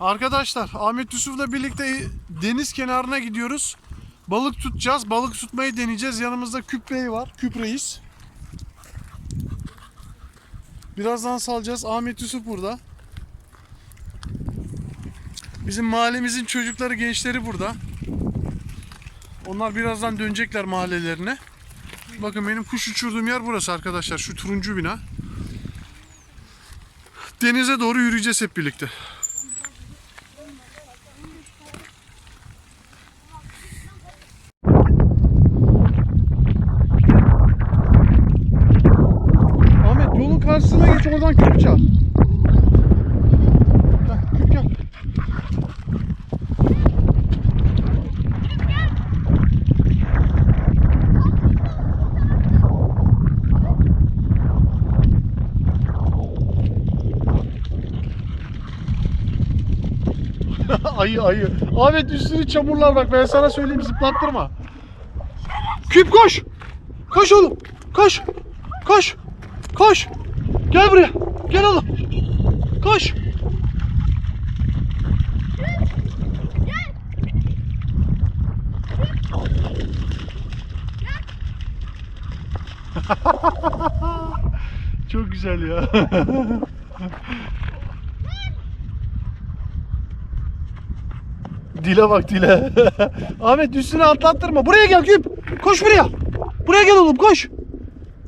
Arkadaşlar Ahmet Yusuf'la birlikte deniz kenarına gidiyoruz. Balık tutacağız. Balık tutmayı deneyeceğiz. Yanımızda Küp Bey var. Küp Reis. Birazdan salacağız. Ahmet Yusuf burada. Bizim mahallemizin çocukları, gençleri burada. Onlar birazdan dönecekler mahallelerine. Bakın benim kuş uçurduğum yer burası arkadaşlar. Şu turuncu bina. Denize doğru yürüyeceğiz hep birlikte. Ahmet yolun karşısına geç oradan küp çal. Gel, küp gel. Ayı ayı. Ahmet üstünü çamurlar bak ben sana söyleyeyim zıplattırma. Küp koş. Koş oğlum. Koş. Koş. Koş. Gel buraya. Gel oğlum. Koş. Çok güzel ya. dile bak dile. Ahmet üstüne atlattırma. Buraya gel Küp. Koş buraya. Buraya gel oğlum koş.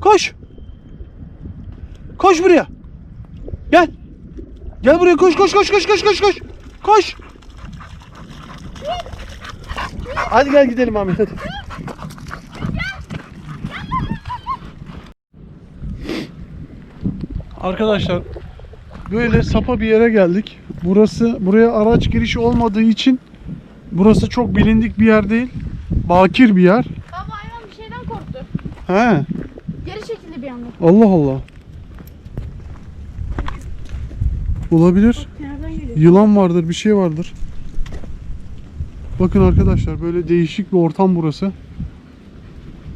Koş. Koş buraya. Gel. Gel buraya koş koş koş koş koş koş koş. Koş. Hadi gel gidelim Ahmet hadi. Arkadaşlar böyle sapa bir yere geldik. Burası buraya araç girişi olmadığı için burası çok bilindik bir yer değil. Bakir bir yer. Baba hayvan bir şeyden korktu. He. Geri çekildi bir anda. Allah Allah. Olabilir. Yılan vardır, bir şey vardır. Bakın arkadaşlar böyle değişik bir ortam burası.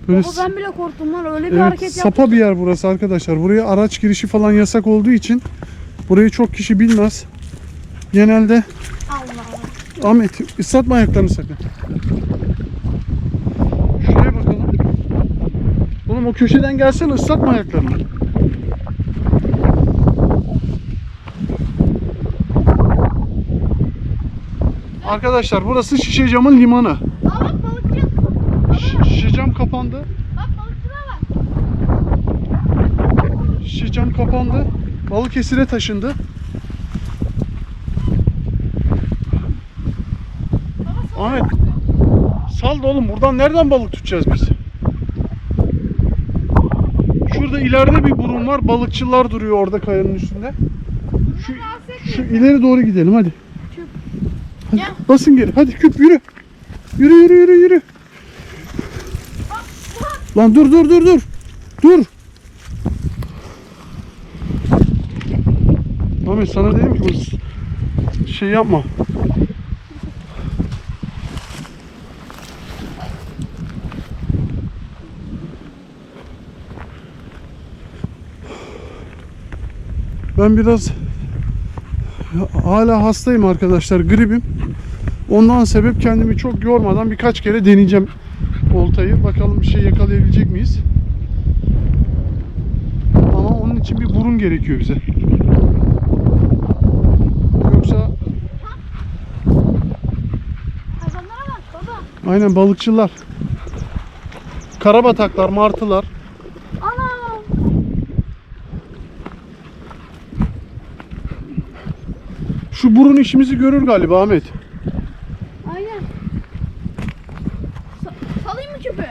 Böyle Baba ben bile korktum lan öyle bir evet, hareket yaptı. sapa bir yer burası arkadaşlar. Buraya araç girişi falan yasak olduğu için burayı çok kişi bilmez. Genelde Allah. Ahmet ıslatma ayaklarını sakın. Şuraya bakalım. Oğlum o köşeden gelsene ıslatma ayaklarını. Arkadaşlar burası Şişecam'ın limanı. Aa bak balıkçı. Ş- Şişecam kapandı. Bak balıkçılar var. Şişecam kapandı. Balıkesir'e taşındı. Ahmet sal da oğlum buradan nereden balık tutacağız biz? Şurada ileride bir burun var. Balıkçılar duruyor orada kayanın üstünde. Şu, şu ileri doğru gidelim hadi. Hadi basın geri. Hadi küp yürü. Yürü yürü yürü yürü. Lan dur dur dur dur. Dur. Ahmet sana dedim ki şey yapma. Ben biraz hala hastayım arkadaşlar gripim. Ondan sebep kendimi çok yormadan birkaç kere deneyeceğim oltayı. Bakalım bir şey yakalayabilecek miyiz? Ama onun için bir burun gerekiyor bize. Yoksa aynen balıkçılar. Karabataklar, martılar. Ana. Şu burun işimizi görür galiba Ahmet. Aynen. Sa- salayım mı küpü?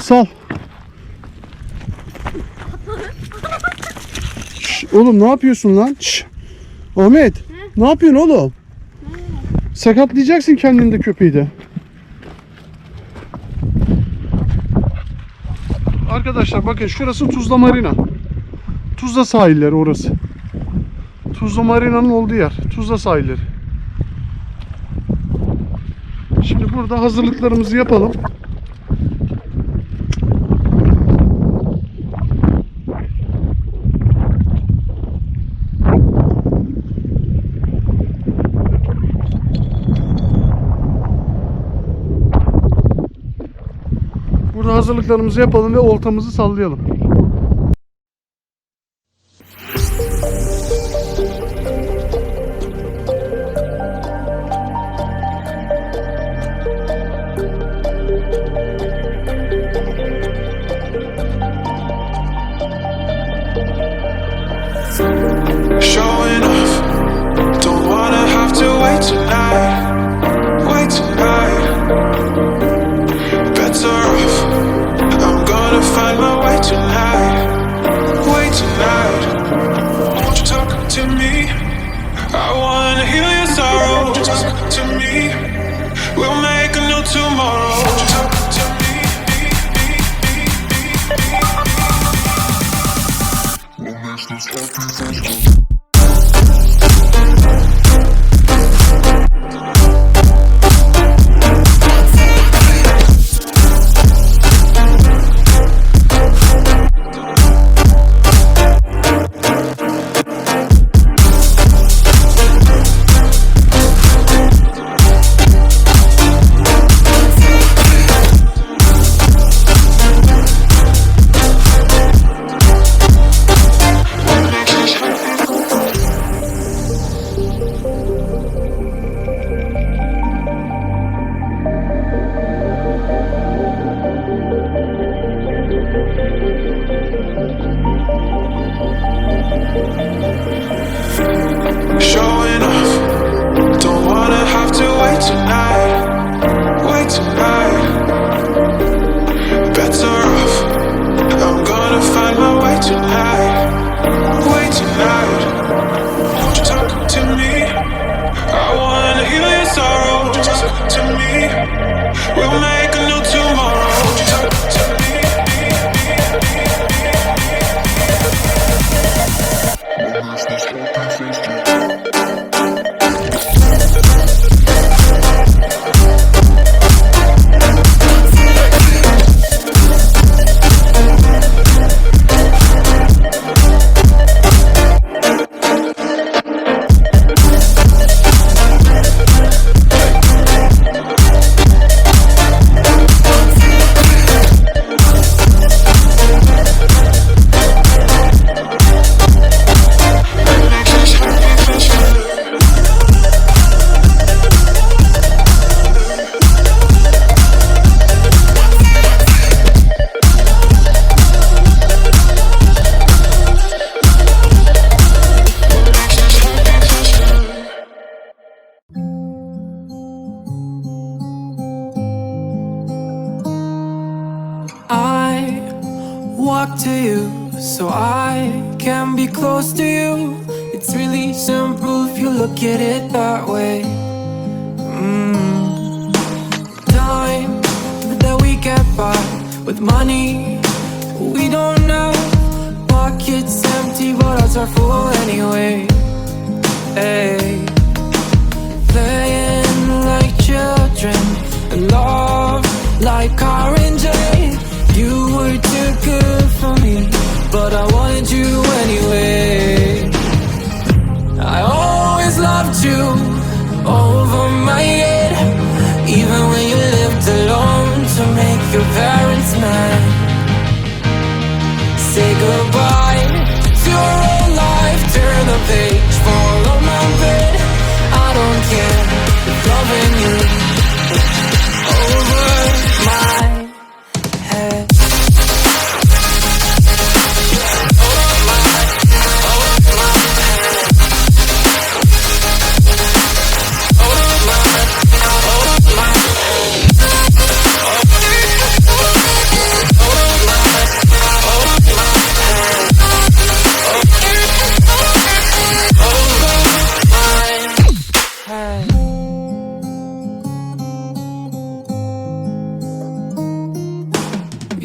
Sal. Şş, oğlum ne yapıyorsun lan? Şş. Ahmet. Ne yapıyorsun oğlum? Sakatlayacaksın kendini de köpeği de. Arkadaşlar bakın şurası Tuzla Marina. Tuzla sahilleri orası. Tuzla Marina'nın olduğu yer. Tuzla sahilleri. Şimdi burada hazırlıklarımızı yapalım. Burada hazırlıklarımızı yapalım ve oltamızı sallayalım.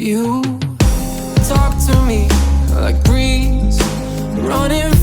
You. Talk to me like breeze, running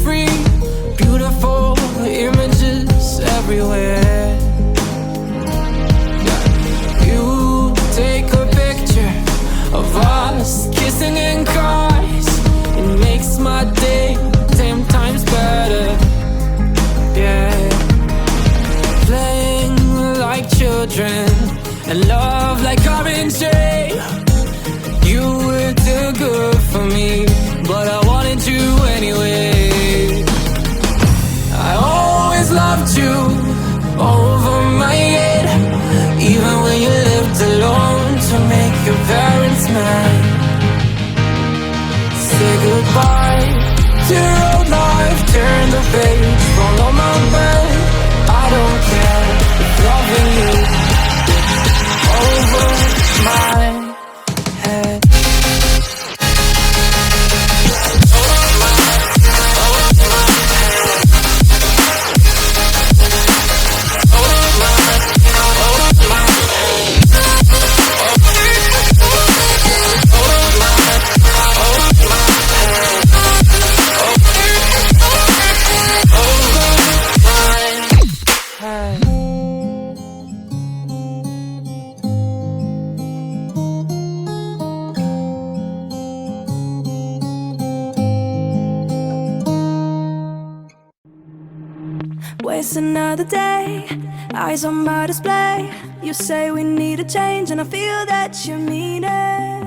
eyes on my display. You say we need a change, and I feel that you mean it.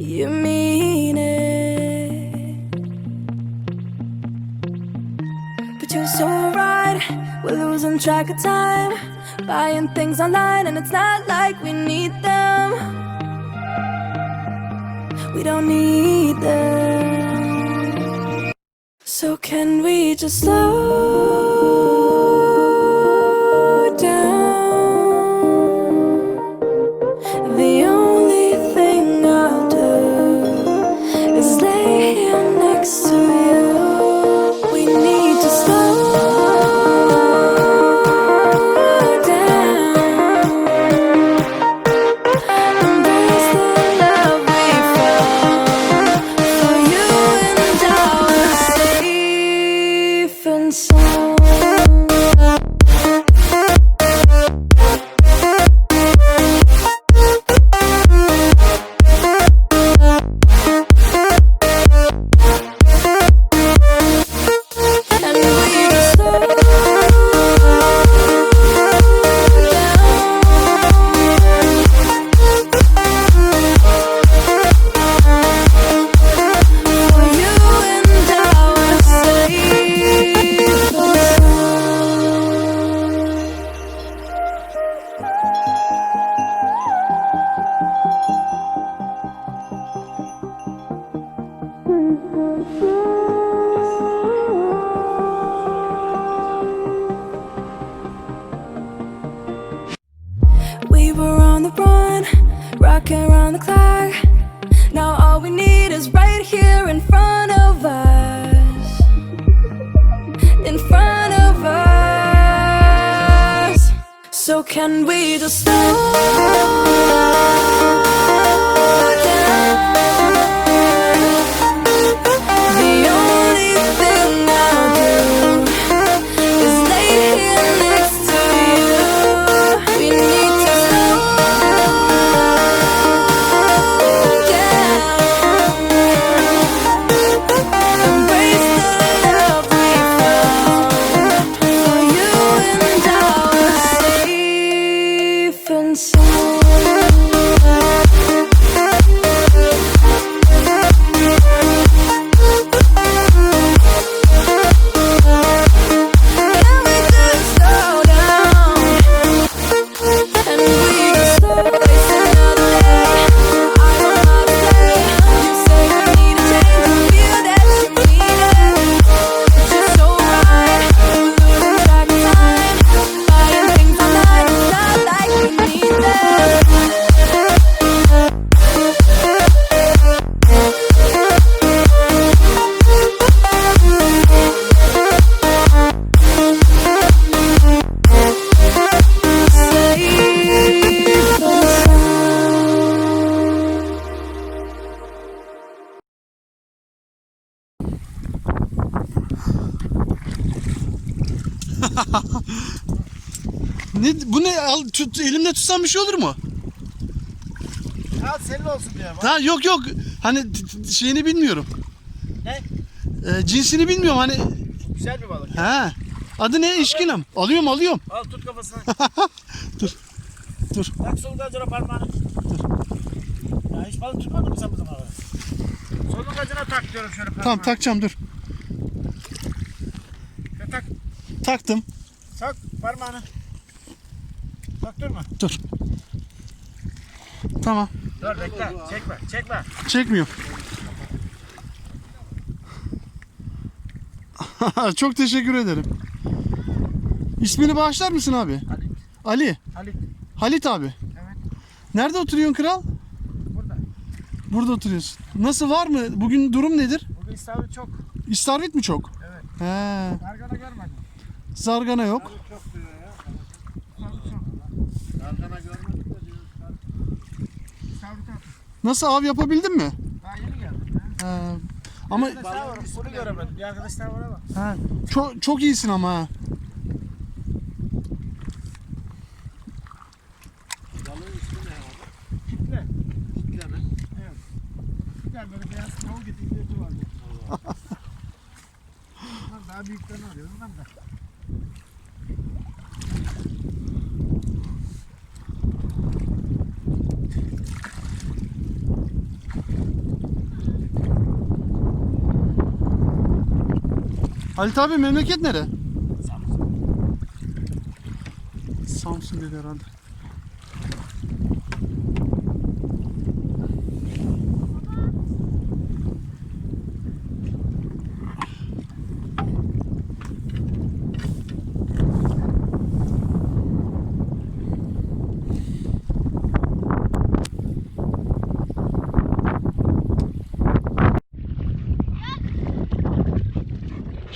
You mean it. But you're so right, we're losing track of time. Buying things online, and it's not like we need them. We don't need them. So can we just slow the run, rocking around the clock. Now all we need is right here in front of us. In front of us. So can we just slow Ne bu ne al tut elimde tutsam bir şey olur mu? Al senin olsun diyor. Ha yok yok. Hani şeyini bilmiyorum. Ne? Ee, cinsini bilmiyorum hani. Güzel bir balık. Ha. Adı ne? İşkilem. Alıyorum alıyorum. Al tut kafasına. Dur. Dur. Tak solundan sonra parmağını. Ya hiç balık tutmadın mı sen bu zamana? Solun kacına tak diyorum şöyle parmağını. Tamam takacağım dur. tak. Taktım. Sok parmağını. Sokturma. Dur. Tamam. Dur bekle. Çekme. Çekme. Çekmiyor. Çok teşekkür ederim. İsmini bağışlar mısın abi? Halit. Ali. Halit. Halit abi. Evet. Nerede oturuyorsun kral? Burada. Burada oturuyorsun. Nasıl var mı? Bugün durum nedir? Bugün istavrit çok. İstavrit mi çok? Evet. He. Kargana görmedim. Zargana yok. Çok diyor ya. De. Nasıl av yapabildin mi? Daha yeni geldim. He. Ama var. Bunu göremedim. Bir arkadaşlar var ama. he. çok çok iyisin ama ha. Kitle. Kitle mi? Evet. Bir tane böyle beyaz tavuk eti ihleti vardı. Bunlar daha büyüklerini arıyorum ben de. Halit abi memleket nere? Samsun dedi herhalde.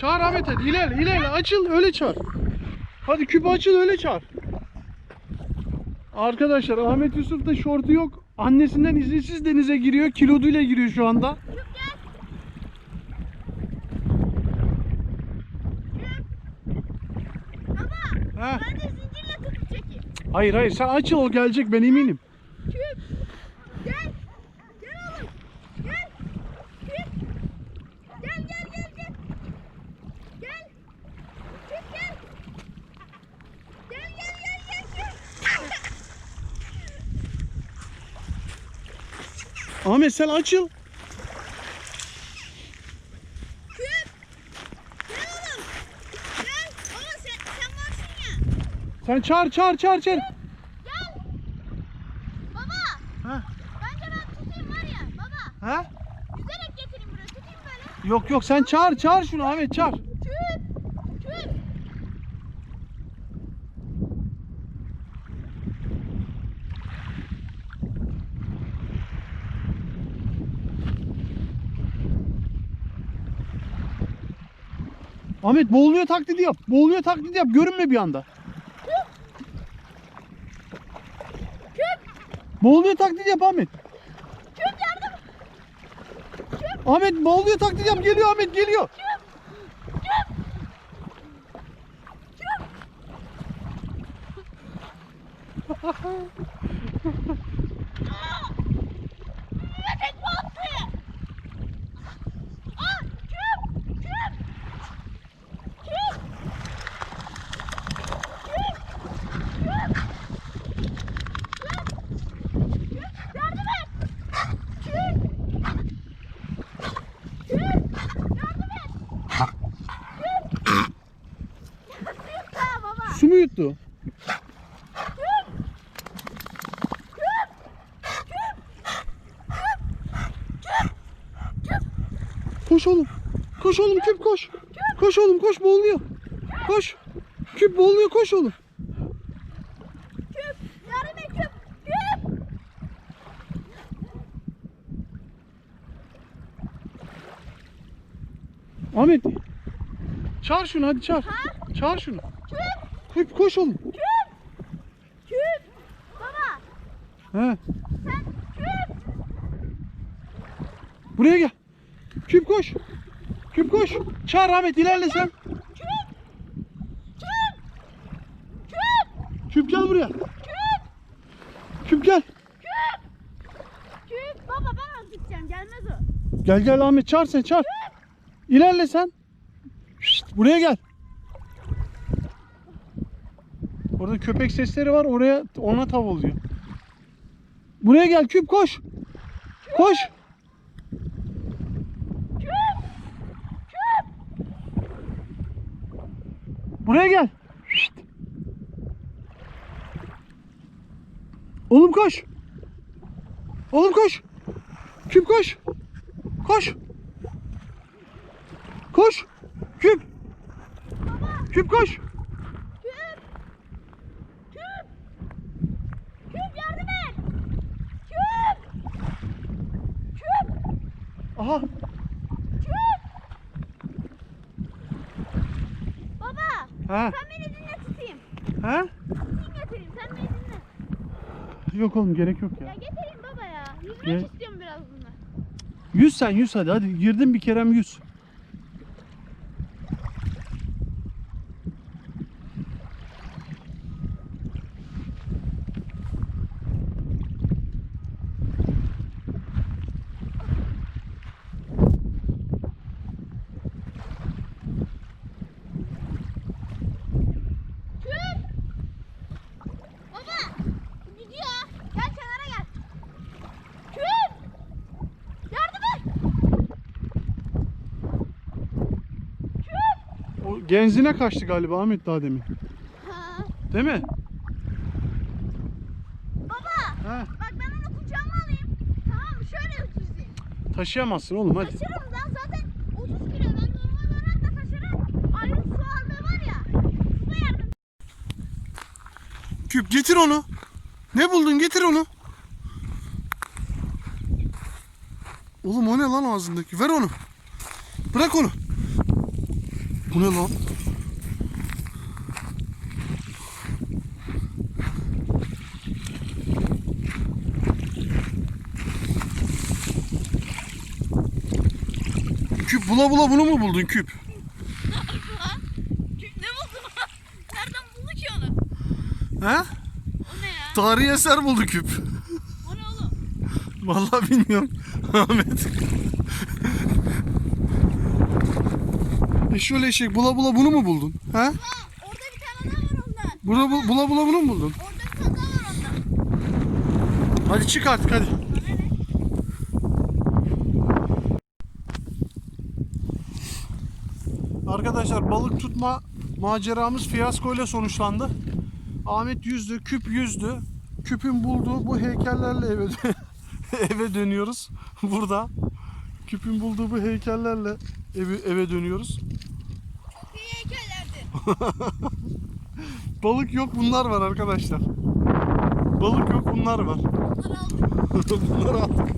Çağır Ahmet hadi ilerle ilerle açıl öyle çağır. Hadi küp açıl öyle çağır. Arkadaşlar Ahmet Yusuf'ta şortu yok. Annesinden izinsiz denize giriyor. Kiloduyla giriyor şu anda. Ha. Ben de zincirle tutup çekeyim. Hayır hayır sen açıl o gelecek ben eminim. Küp. Gel. Gel oğlum. Gel. Küp. Gel gel gel gel. Gel. Küp gel. Gel gel gel gel gel. Ahmet sen açıl. Küp. Gel oğlum. Gel. Oğlum sen, sen varsın ya. Sen çağır çağır çağır çağır. Gel. Baba. Ha? Bence ben tutayım var ya baba. Ha? Yüzerek getireyim buraya. Tutayım böyle. Yok yok sen çağır çağır şunu Ahmet çağır. Küp. Küp. Ahmet boğuluyor taklidi yap. Boğuluyor taklidi yap. Görünme bir anda. Boğuluyor taklidi yap Ahmet. Ahmet boğuluyor taklidi yap. Geliyor Ahmet geliyor. Tek battı. Ah küp. Küp. Küp. Yardım et. Küp. Küp. Yardım et. Küp. Küp ha yuttu? Koş oğlum. Koş oğlum küp koş. Koş oğlum koş boğuluyor. Koş. Küp boğuluyor koş oğlum. Küp. Yardım et küp. Küp. Ahmet. Çağır şunu hadi çağır. Çağır şunu. Küp koş oğlum. Küp. Baba. He. Sen küp. Buraya gel. Küp koş. Küp koş. Çağır Ahmet ilerle sen. Küp gel buraya. Küp gel. Küp. Baba ben az gideceğim. Gelmez o. Gel gel Ahmet çağır sen çağır. İlerle sen. Şşt, buraya gel. Orada köpek sesleri var oraya ona tav oluyor. Buraya gel küp koş. Koş. Buraya gel. Şşt. Oğlum koş. Oğlum koş. Küp koş. Koş. Koş. Küp. Küp koş. Küp! Küp yardım et! Küp! Küp! Aha. Baba! Ha. Sen beni dinle tutayım. Ha? Tutayım getireyim. Sen beni dinle. Yok oğlum gerek yok Ya ya. getireyim baba ya. Yüzmek Gel. istiyorum biraz bununla. Yüz sen yüz hadi hadi girdin bir kerem yüz. Küp! Baba! Gidiyor. Gel kenara gel. Küp! Yardım et! Küp! O genzine kaçtı galiba Ahmet daha demin. Ha. Değil mi? Baba! Ha. Bak ben onu kucağıma alayım. Tamam mı? Şöyle yüzeyim. Taşıyamazsın oğlum hadi. Taşırım ben zaten 30 kilo. Ben normal olarak da taşırım. Ayrı su aldığı var ya. Suda yardım. Küp getir onu. Ne buldun getir onu. Oğlum o ne lan ağzındaki? Ver onu. Bırak onu. Bu ne lan? Küp bula bula bunu mu buldun küp? Küp ne buldun? Nereden buldu ki onu? He? O ne ya? Tarihi eser buldu küp. O ne oğlum? Vallahi bilmiyorum. Ahmet. Eşşoğlu eşek bula bula bunu mu buldun? Ha? Orada bir tane daha var ondan. Bula, bu- bula bula bunu mu buldun? Orada bir tane daha var ondan. Hadi çık artık hadi. Arkadaşlar balık tutma maceramız fiyaskoyla sonuçlandı. Ahmet yüzdü, küp yüzdü. Küpün bulduğu bu heykellerle eve, eve dönüyoruz. Burada. Küpün bulduğu bu heykellerle eve, eve dönüyoruz. Balık yok bunlar var arkadaşlar. Balık yok bunlar var. Bunları aldık.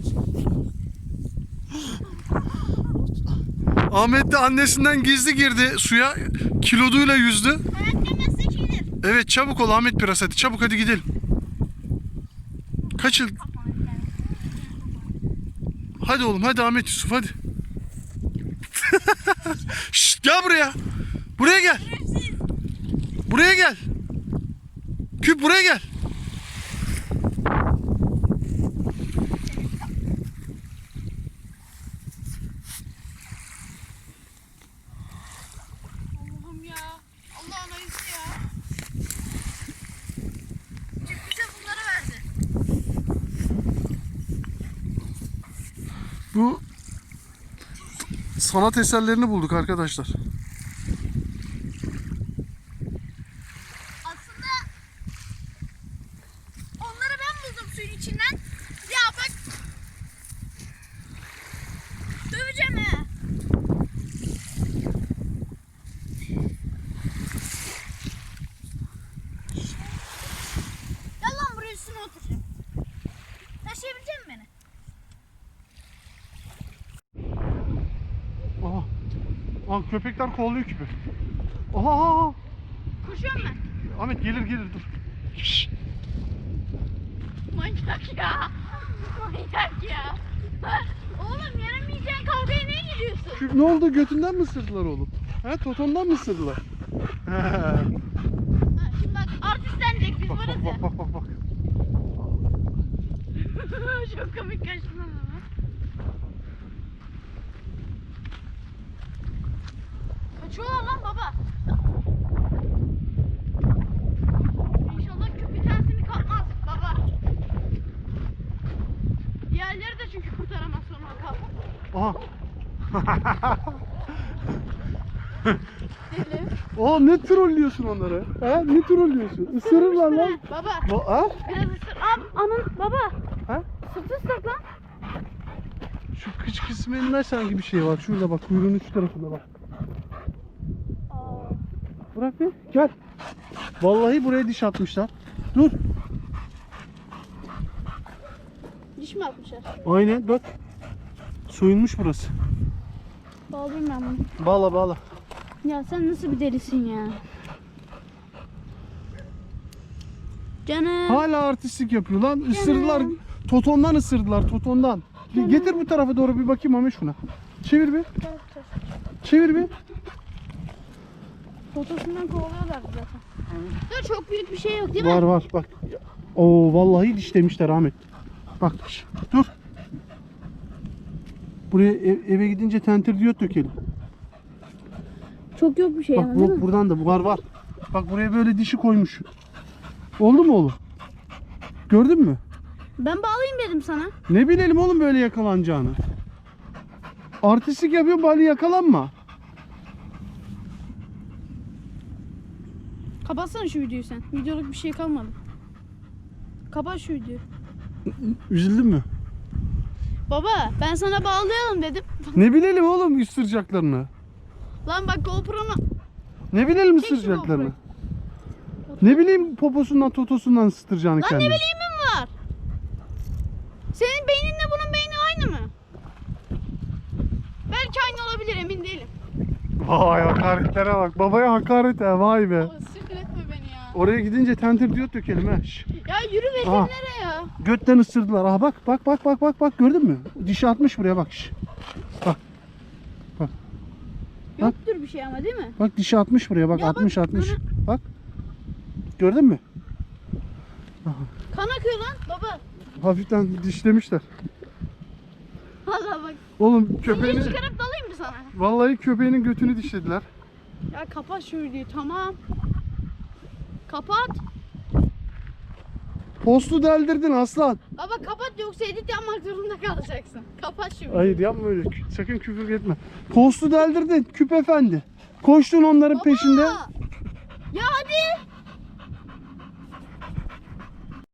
Ahmet de annesinden gizli girdi suya. Kiloduyla yüzdü. Evet çabuk ol Ahmet biraz hadi. Çabuk hadi gidelim. Kaçıl. Hadi oğlum hadi Ahmet Yusuf hadi. Şşt gel. Buraya gel. Küp buraya gel. Allah'ım ya. Allah'ın ayısı ya. Küp bize bunları verdi. Bu sanat eserlerini bulduk arkadaşlar. Aslında onları ben buldum suyun içinden. Ya bak. Döveceğim he. Gel lan buraya üstüne oturacağım. Taşıyabilecek misin beni? Aha. Aha köpekler kolluyor küpü. Aha. Koşuyorum ben. Ahmet gelir gelir dur. Şşt. Manyak ya. Manyak ya. Oğlum yenemeyeceğin kavgaya niye giriyorsun? Küp ne oldu götünden mi ısırdılar oğlum? He totondan mı ısırdılar? Ha, şimdi bak artistlenecek biz bak varız bak ya. bak bak bak bak. Çok komik kaçtın ama. Deli. Oğlum ne trollüyorsun onları? Ha? Ne trollüyorsun? Isırırlar lan. Baba Ba- ha? biraz ısır. Ab, anın baba. Ha? Sırtı ıslak lan. Şu kıç kısmında sanki bir şey var. Şurada bak kuyruğun üst tarafında bak. Bırak bir gel. Vallahi buraya diş atmışlar. Dur. Diş mi atmışlar? Aynen bak. Soyulmuş burası. Bağlayayım ben bunu. Bağla bağla. Ya sen nasıl bir delisin ya? Canım. Hala artistlik yapıyor lan. Isırdılar. Totondan ısırdılar. Totondan. Bir Getir bu tarafa doğru bir bakayım Mami şuna. Çevir bir. Çevir bir. Fotosundan kovalıyorlar zaten. Dur çok büyük bir şey yok değil mi? Var var bak. Oo vallahi dişlemişler Ahmet. Bak dur. Buraya ev- eve gidince tentir diyot dökelim. Çok yok bir şey Bak ama bu, değil mi? buradan da var var. Bak buraya böyle dişi koymuş. Oldu mu oğlum? Gördün mü? Ben bağlayayım dedim sana. Ne bilelim oğlum böyle yakalanacağını. Artistlik yapıyor bari yakalanma. Kapatsana şu videoyu sen. Videoluk bir şey kalmadı. Kapat şu videoyu. Üzüldün mü? Baba ben sana bağlayalım dedim. Ne bilelim oğlum ısıracaklarını. Lan bak GoPro'nu Ne bilelim Çek ısıracaklarını. Ne bileyim poposundan totosundan ısıtıracağını Lan ne kendini. bileyim mi var? Senin beyninle bunun beyni aynı mı? Belki aynı olabilir emin değilim. Vay hakaretlere bak. Babaya hakaret ha vay be. Sinir etme beni ya. Oraya gidince tentir diyot dökelim ha. Şş. Ya yürü veterinere ya. Götten ısırdılar. Aha bak bak bak bak bak bak gördün mü? Dişi atmış buraya bak. Şş. Yoktur bir şey ama değil mi? Bak dişi atmış buraya bak Ya bak, 60 60. bana- Bak. Gördün mü? Kan akıyor lan baba. Hafiften dişlemişler. Valla bak. Oğlum Köpeğini köpeğini çıkarıp dalayım mı sana? vallahi köpeğinin götünü dişlediler. Ya kapat şu videoyu tamam. Kapat. Postu deldirdin aslan. Baba kapat yoksa edit yapmak zorunda kalacaksın. Kapat videoyu. Hayır yapma öyle. Sakın küfür etme. Postu deldirdin küp efendi. Koştun onların peşinde. Ya hadi.